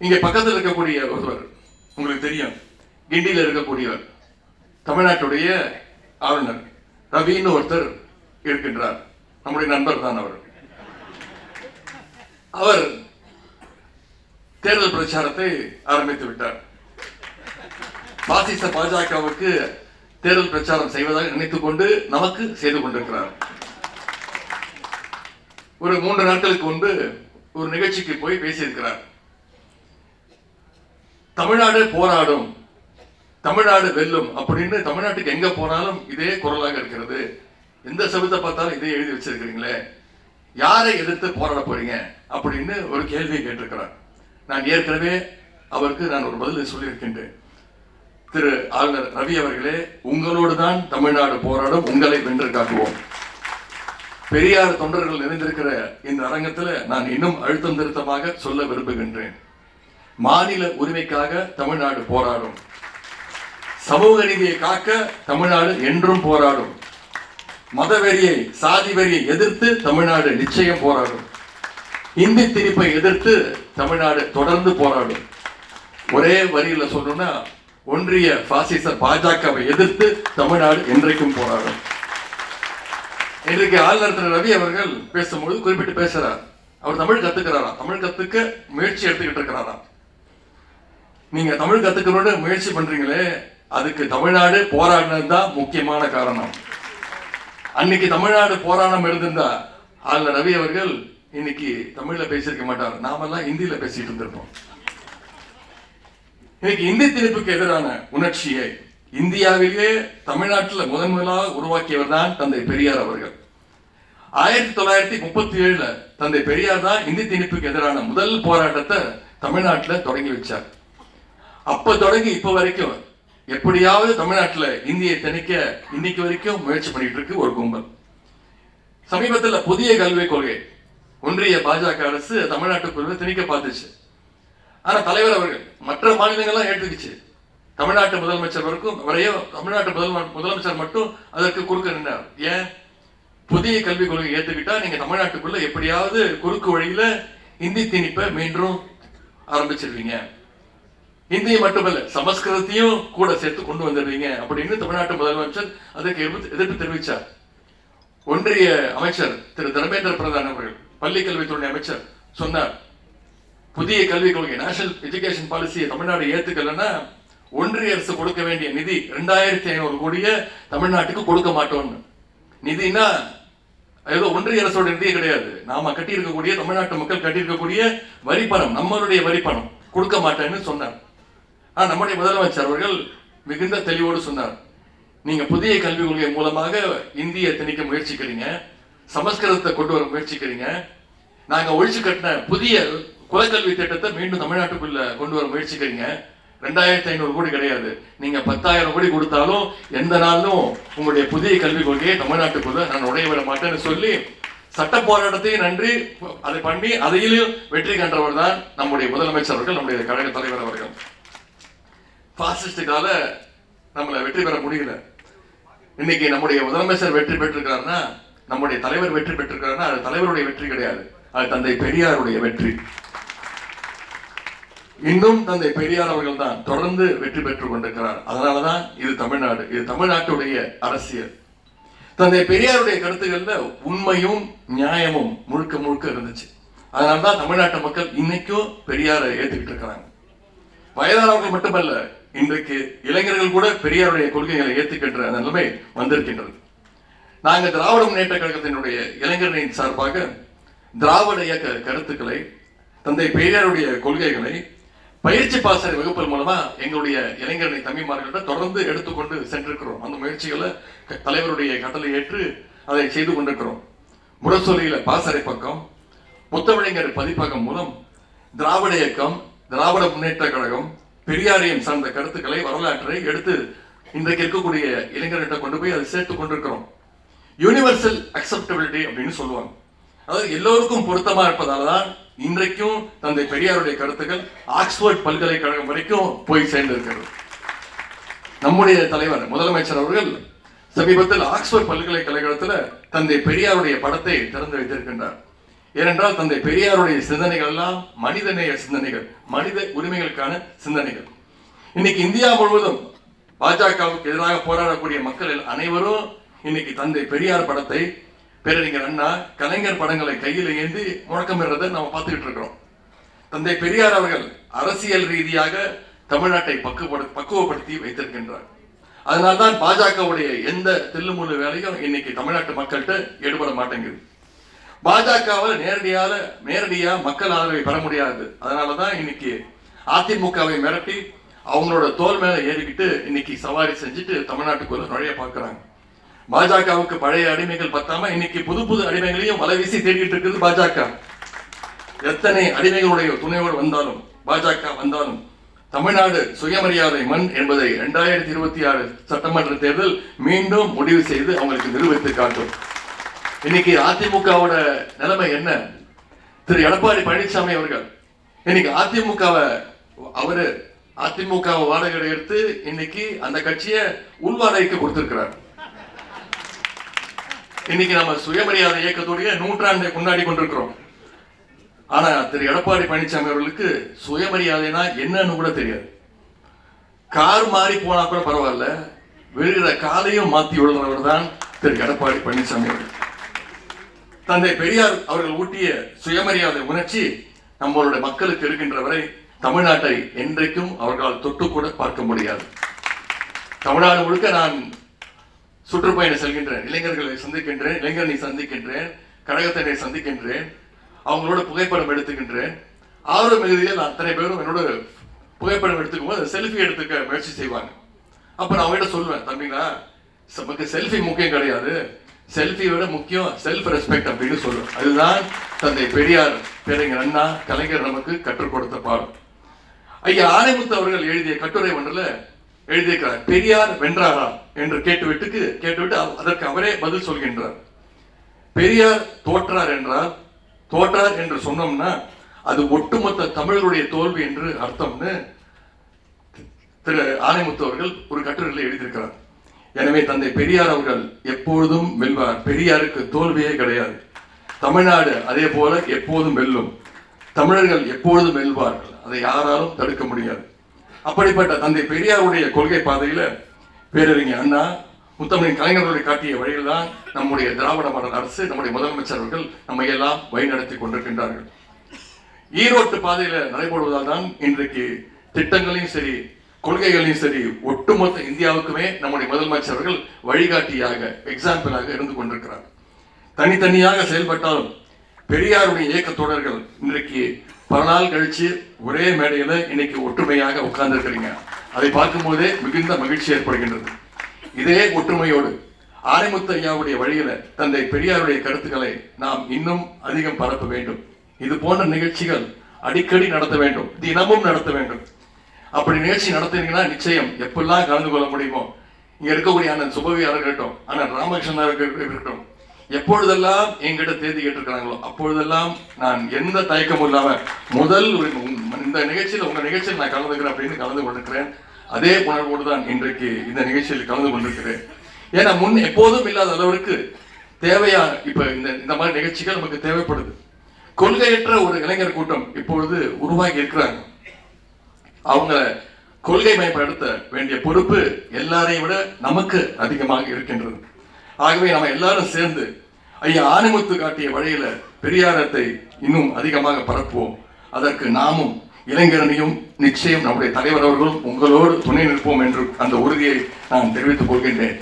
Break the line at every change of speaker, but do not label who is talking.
இங்க பக்கத்தில் இருக்கக்கூடிய ஒருவர் உங்களுக்கு தெரியும். கிண்டியில் இருக்கக்கூடியவர். தமிழ்நாட்டுடைய ஆளுநர். ரவின்னு ஒருத்தர் இருக்கின்றார். நம்முடைய நண்பர் தான் அவர். அவர் தேர்தல் பிரச்சாரத்தை ஆரம்பித்து விட்டார். பாசிச பாஜகவுக்கு தேர்தல் பிரச்சாரம் செய்வதாக நினைத்துக் கொண்டு நமக்கு செய்து கொண்டிருக்கிறார். ஒரு மூன்று நாட்களுக்கு முன்பு ஒரு நிகழ்ச்சிக்கு போய் பேசியிருக்கிறார். தமிழ்நாடு போராடும் தமிழ்நாடு வெல்லும் அப்படின்னு தமிழ்நாட்டுக்கு எங்க போனாலும் இதே குரலாக இருக்கிறது. எந்த சபத்தை பார்த்தாலும் இதே எழுதி வச்சிருக்கிறீங்களே. யாரை எதிர்த்து போராட போறீங்க அப்படின்னு ஒரு கேள்வியை கேட்டிருக்கிறார். நான் ஏற்கனவே அவருக்கு நான் ஒரு பதில் சொல்லியிருக்கின்றேன். திரு ஆளுநர் ரவி அவர்களே உங்களோடு தான் தமிழ்நாடு போராடும் உங்களை வென்று காட்டுவோம் பெரியார் தொண்டர்கள் நிறைந்திருக்கிற இந்த அரங்கத்தில் நான் இன்னும் அழுத்தம் திருத்தமாக சொல்ல விரும்புகின்றேன். மாநில உரிமைக்காக தமிழ்நாடு போராடும். சமூக நீதியை காக்க தமிழ்நாடு என்றும் போராடும். மதவெறியை சாதி வெறியை எதிர்த்து தமிழ்நாடு நிச்சயம் போராடும். இந்தி திணிப்பை எதிர்த்து தமிழ்நாடு தொடர்ந்து போராடும். ஒரே வரியில் சொல்லணும்னா ஒன்றிய பாசிச பாஜகவை எதிர்த்து தமிழ்நாடு என்றைக்கும் போராடும். இன்றைக்கு ஆளுநர் திரு ரவி அவர்கள் பேசும்பொழுது குறிப்பிட்டு பேசுறார். அவர் தமிழ் கத்துக்கிறாராம். தமிழ் கத்துக்க முயற்சி எடுத்துக்கிட்டு இருக்கிறாராம். நீங்க தமிழ் கத்துக்கணும்னு முயற்சி பண்றீங்களே அதுக்கு தமிழ்நாடு போராடினது தான் முக்கியமான காரணம். அன்னைக்கு தமிழ்நாடு போராட்டம் இருந்திருந்தா அதுல ரவி அவர்கள் இன்னைக்கு தமிழ்ல பேசியிருக்க மாட்டார். நாமெல்லாம் ஹிந்தியில பேசிட்டு இருந்திருப்போம். இன்னைக்கு இந்தி திணிப்புக்கு எதிரான உணர்ச்சியை இந்தியாவிலேயே தமிழ்நாட்டில் முதன் முதலாக உருவாக்கியவர் தான் தந்தை பெரியார் அவர்கள். ஆயிரத்தி தொள்ளாயிரத்தி முப்பத்தி ஏழுல தந்தை பெரியார் தான் இந்தி திணிப்புக்கு எதிரான முதல் போராட்டத்தை தமிழ்நாட்டில் தொடங்கி வச்சார். அப்ப தொடங்கி இப்ப வரைக்கும் எப்படியாவது தமிழ்நாட்டில் இந்தியை திணிக்க இன்னைக்கு வரைக்கும் முயற்சி பண்ணிட்டு இருக்கு ஒரு கும்பல். சமீபத்தில் புதிய கல்விக் கொள்கை ஒன்றிய பாஜக அரசு தமிழ்நாட்டுக்குள்ள திணிக்க பார்த்துச்சு. ஆனா தலைவர் அவர்கள் மற்ற மாநிலங்கள்லாம் ஏற்றுக்குச்சு. தமிழ்நாட்டு முதலமைச்சர் வரைக்கும் வரையோ தமிழ்நாட்டு முதல் முதலமைச்சர் மட்டும் அதற்கு குறுக்க நின்றார் ஏன்? புதிய கல்விக் கொள்கை ஏற்றுக்கிட்டா நீங்க தமிழ்நாட்டுக்குள்ள எப்படியாவது குறுக்கு வழியில இந்தி திணிப்பை மீண்டும் ஆரம்பிச்சிருவீங்க. இந்தியை மட்டுமல்ல சமஸ்கிருதத்தையும் கூட சேர்த்து கொண்டு வந்துடுவீங்க அப்படின்னு தமிழ்நாட்டு முதலமைச்சர் அதற்கு எதிர்ப்பு எதிர்ப்பு தெரிவித்தார் ஒன்றிய அமைச்சர் திரு தர்மேந்திர பிரதான் அவர்கள் பள்ளி கல்வித்துறை அமைச்சர் சொன்னார் புதிய கல்விக் கொள்கை நேஷனல் எஜுகேஷன் பாலிசியை தமிழ்நாடு ஏத்துக்கலன்னா ஒன்றிய அரசு கொடுக்க வேண்டிய நிதி ரெண்டாயிரத்தி ஐநூறு கோடிய தமிழ்நாட்டுக்கு கொடுக்க மாட்டோம்னு. நிதினா ஏதோ ஒன்றிய அரசோட நிதி கிடையாது. நாம கட்டியிருக்கக்கூடிய தமிழ்நாட்டு மக்கள் கட்டியிருக்கக்கூடிய வரி பணம் நம்மளுடைய வரி பணம் கொடுக்க மாட்டேன்னு சொன்னார். ஆனால் நம்முடைய முதலமைச்சர் அவர்கள் மிகுந்த தெளிவோடு சொன்னார். நீங்கள் புதிய கல்விக் கொள்கை மூலமாக இந்திய திணிக்க முயற்சிக்கிறீங்க சமஸ்கிருதத்தை கொண்டு வர முயற்சிக்கிறீங்க. நாங்கள் ஒழிச்சு கட்டின புதிய குலக்கல்வி திட்டத்தை மீண்டும் தமிழ்நாட்டுக்குள்ள கொண்டு வர முயற்சிக்கிறீங்க. ரெண்டாயிரத்தி ஐநூறு கோடி கிடையாது. நீங்க பத்தாயிரம் கோடி கொடுத்தாலும் எந்த நாளும் உங்களுடைய புதிய கல்விக் கொள்கையை தமிழ்நாட்டுக்குள்ள நான் நுழைய விட மாட்டேன்னு சொல்லி சட்ட போராட்டத்தையும் நன்றி அதை பண்ணி அதையிலும் வெற்றி கண்டவர் தான் நம்முடைய முதலமைச்சர் அவர்கள் நம்முடைய கழக தலைவர் அவர்கள். பாசிஸ்டுக்கால நம்மளை வெற்றி பெற முடியல. இன்னைக்கு நம்முடைய முதலமைச்சர் வெற்றி பெற்றிருக்காருன்னா நம்முடைய தலைவர் வெற்றி பெற்றிருக்காருன்னா அது தலைவருடைய வெற்றி கிடையாது. அது தந்தை பெரியாருடைய வெற்றி. இன்னும் தந்தை பெரியார் அவர்கள் தான் தொடர்ந்து வெற்றி பெற்றுக் கொண்டிருக்கிறார். அதனாலதான் இது தமிழ்நாடு இது தமிழ்நாட்டுடைய அரசியல். தந்தை பெரியாருடைய கருத்துக்கள்ல உண்மையும் நியாயமும் முழுக்க முழுக்க இருந்துச்சு. அதனாலதான் தமிழ்நாட்டு மக்கள் இன்னைக்கும் பெரியாரை ஏத்துக்கிட்டு இருக்கிறாங்க. வயதானவர்கள் மட்டுமல்ல இன்றைக்கு இளைஞர்கள் கூட பெரியாருடைய கொள்கைகளை ஏற்றுக்கின்ற நிலைமை வந்திருக்கின்றது. நாங்கள் திராவிட முன்னேற்ற கழகத்தினுடைய இளைஞர்களின் சார்பாக திராவிட இயக்க கருத்துக்களை தந்தை பெரியாருடைய கொள்கைகளை பயிற்சி பாசறை வகுப்புகள் மூலமா எங்களுடைய இளைஞரணி தம்பிமார்களிடம் தொடர்ந்து எடுத்துக்கொண்டு சென்றிருக்கிறோம். அந்த முயற்சிகளை க- தலைவருடைய கட்டளை ஏற்று அதை செய்து கொண்டிருக்கிறோம். முரசொலியில பாசறை பக்கம் முத்தமிழங்கர் பதிப்பகம் மூலம் திராவிட இயக்கம் திராவிட முன்னேற்ற கழகம் பெரியாரியம் சார்ந்த கருத்துக்களை வரலாற்றை எடுத்து இன்றைக்கு இருக்கக்கூடிய இளைஞர்கிட்ட கொண்டு போய் அதை சேர்த்து கொண்டிருக்கிறோம். யூனிவர்சல் அக்செப்டபிலிட்டி அப்படின்னு சொல்லுவாங்க. அதாவது எல்லோருக்கும் பொருத்தமா இருப்பதால தான் இன்றைக்கும் தந்தை பெரியாருடைய கருத்துக்கள் ஆக்ஸ்போர்ட் பல்கலைக்கழகம் வரைக்கும் போய் சேர்ந்திருக்கிறது. நம்முடைய தலைவர் முதலமைச்சர் அவர்கள் சமீபத்தில் ஆக்ஸ்போர்ட் பல்கலைக்கழகத்தில் தந்தை பெரியாருடைய படத்தை திறந்து வைத்திருக்கின்றார். ஏனென்றால் தந்தை பெரியாருடைய சிந்தனைகள் எல்லாம் மனிதநேய சிந்தனைகள் மனித உரிமைகளுக்கான சிந்தனைகள். இன்னைக்கு இந்தியா முழுவதும் பாஜகவுக்கு எதிராக போராடக்கூடிய மக்கள் அனைவரும் இன்னைக்கு தந்தை பெரியார் படத்தை பேரறிஞர் அண்ணா கலைஞர் படங்களை கையில் ஏந்தி முழக்கமிடுறதை நம்ம பார்த்துக்கிட்டு இருக்கிறோம். தந்தை பெரியார் அவர்கள் அரசியல் ரீதியாக தமிழ்நாட்டை பக்குவடு பக்குவப்படுத்தி வைத்திருக்கின்றார். அதனால்தான் பாஜகவுடைய எந்த தில்லுமுள்ளு வேலையும் இன்னைக்கு தமிழ்நாட்டு மக்கள்கிட்ட ஈடுபட மாட்டேங்குது. பாஜகவில் நேரடியாக நேரடியா மக்கள் ஆதரவை பெற முடியாது. அதனாலதான் இன்னைக்கு அதிமுகவை மிரட்டி அவங்களோட தோல் மேல ஏறிக்கிட்டு இன்னைக்கு சவாரி செஞ்சுட்டு தமிழ்நாட்டுக்குள்ள நுழைய பார்க்கறாங்க. பாஜகவுக்கு பழைய அடிமைகள் பத்தாம இன்னைக்கு புது புது அடிமைகளையும் வலை வீசி தேடிட்டு இருக்குது பாஜக. எத்தனை அடிமைகளுடைய துணையோடு வந்தாலும் பாஜக வந்தாலும் தமிழ்நாடு சுயமரியாதை மண் என்பதை இரண்டாயிரத்தி இருபத்தி ஆறு சட்டமன்ற தேர்தல் மீண்டும் முடிவு செய்து அவங்களுக்கு நிரூபித்து காட்டும். இன்னைக்கு அதிமுகவோட நிலைமை என்ன? திரு எடப்பாடி பழனிசாமி அவர்கள் இன்னைக்கு அதிமுகவை அவரு அதிமுகவை வாடகை எடுத்து இன்னைக்கு அந்த கட்சியை உள்வாடகைக்கு கொடுத்திருக்கிறார். இன்னைக்கு நம்ம சுயமரியாதை இயக்கத்துடைய நூற்றாண்டை கொண்டாடி கொண்டிருக்கிறோம். ஆனா திரு எடப்பாடி பழனிசாமி அவர்களுக்கு சுயமரியாதைனா என்னன்னு கூட தெரியாது. கார் மாறி போனா கூட பரவாயில்ல. விழுகிற காலையும் மாத்தி விழுந்தவர் தான் திரு எடப்பாடி பழனிசாமி அவர்கள். தந்தை பெரியார் அவர்கள் ஊட்டிய சுயமரியாதை உணர்ச்சி நம்மளுடைய மக்களுக்கு இருக்கின்ற வரை தமிழ்நாட்டை என்றைக்கும் அவர்களால் தொட்டு கூட பார்க்க முடியாது. தமிழ்நாடு முழுக்க நான் சுற்றுப்பயணம் செல்கின்றேன். இளைஞர்களை சந்திக்கின்றேன். இளைஞர்களை சந்திக்கின்றேன். கழகத்தினை சந்திக்கின்றேன். அவங்களோட புகைப்படம் எடுத்துக்கின்றேன். ஆர்வ மிகுதியில் அத்தனை பேரும் என்னோட புகைப்படம் எடுத்துக்கும் போது செல்ஃபி எடுத்துக்க முயற்சி செய்வாங்க. அப்போ நான் அவங்ககிட்ட சொல்லுவேன் தம்பிங்களா நமக்கு செல்ஃபி முக்கியம் கிடையாது. செல்ஃபியோட முக்கியம் செல்ஃப் ரெஸ்பெக்ட் அப்படின்னு சொல்லுவேன் அதுதான் தந்தை பெரியார் பேரறிஞர் அண்ணா கலைஞர் நமக்கு கற்றுக் கொடுத்த பாடம். ஐயா ஆனைமுத்து அவர்கள் எழுதிய கட்டுரை ஒன்றில் எழுதியிருக்கிறார் பெரியார் வென்றாரா? என்று கேட்டுவிட்டுக்கு கேட்டுவிட்டு அவ- அதற்கு அவரே பதில் சொல்கின்றார். பெரியார் தோற்றார் என்றால் தோற்றார் என்று சொன்னோம்னா அது ஒட்டுமொத்த தமிழருடைய தோல்வி என்று அர்த்தம்னு திரு ஆனைமுத்து அவர்கள் ஒரு கட்டுரையில் எழுதியிருக்கிறார். எனவே தந்தை பெரியார் அவர்கள் எப்பொழுதும் வெல்வார். பெரியாருக்கு தோல்வியே கிடையாது. தமிழ்நாடு அதே போல எப்போதும் வெல்லும். தமிழர்கள் எப்பொழுதும் வெல்வார்கள். அதை யாராலும் தடுக்க முடியாது. அப்படிப்பட்ட தந்தை பெரியாருடைய கொள்கை பாதையில பேரறிஞர் அண்ணா முத்தமிழின் கலைஞர்களுடைய காட்டிய வழியில்தான் நம்முடைய திராவிட மாடல் அரசு நம்முடைய முதலமைச்சர்கள் நம்மை எல்லாம் வழிநடத்தி கொண்டிருக்கின்றார்கள். ஈரோட்டு பாதையில நடைபெறுவதால் தான் இன்றைக்கு திட்டங்களையும் சரி கொள்கைகளையும் சரி ஒட்டுமொத்த இந்தியாவுக்குமே நம்முடைய முதலமைச்சர் அவர்கள் வழிகாட்டியாக எக்ஸாம்பிளாக இருந்து கொண்டிருக்கிறார். தனித்தனியாக செயல்பட்டாலும் பெரியாருடைய இயக்க தொடர்கள் இன்றைக்கு பல நாள் கழிச்சு ஒரே மேடையில் இன்னைக்கு ஒற்றுமையாக உட்கார்ந்துருக்கிறீங்க. அதை பார்க்கும்போதே மிகுந்த மகிழ்ச்சி ஏற்படுகின்றது. இதே ஒற்றுமையோடு ஆரிமுத்தையாவுடைய வழியில தந்தை பெரியாருடைய கருத்துக்களை நாம் இன்னும் அதிகம் பரப்ப வேண்டும். இது போன்ற நிகழ்ச்சிகள் அடிக்கடி நடத்த வேண்டும் தினமும் நடத்த வேண்டும். அப்படி நிகழ்ச்சி நடத்தினீங்கன்னா நிச்சயம் எப்பெல்லாம் கலந்து கொள்ள முடியுமோ? இங்கே இருக்கக்கூடிய அண்ணன் சுபவியாக இருக்கட்டும் அண்ணன் ராமகிருஷ்ணன் இருக்கட்டும் எப்பொழுதெல்லாம் எங்கிட்ட தேதி கேட்டிருக்கிறாங்களோ அப்பொழுதெல்லாம் நான் எந்த தயக்கமும் இல்லாமல் முதல் ஒரு இந்த நிகழ்ச்சியில் உங்கள் நிகழ்ச்சியில் நான் கலந்துக்கிறேன் அப்படின்னு கலந்து கொண்டிருக்கிறேன். அதே உணர்வோடு தான் இன்றைக்கு இந்த நிகழ்ச்சியில் கலந்து கொண்டிருக்கிறேன். ஏன்னா முன் எப்போதும் இல்லாத அளவிற்கு தேவையா இப்போ இந்த இந்த மாதிரி நிகழ்ச்சிகள் நமக்கு தேவைப்படுது. கொள்கையற்ற ஒரு இளைஞர் கூட்டம் இப்பொழுது உருவாகி இருக்கிறாங்க. அவங்க கொள்கை மயப்படுத்த வேண்டிய பொறுப்பு எல்லாரையும் விட நமக்கு அதிகமாக இருக்கின்றது. ஆகவே நம்ம எல்லாரும் சேர்ந்து ஐயா ஆணிமுத்து காட்டிய வழியில பெரியாரத்தை இன்னும் அதிகமாக பரப்புவோம். அதற்கு நாமும் இளைஞரணியும் நிச்சயம் நம்முடைய தலைவர் அவர்களும் உங்களோடு துணை நிற்போம் என்று அந்த உறுதியை நான் தெரிவித்துக் கொள்கின்றேன்.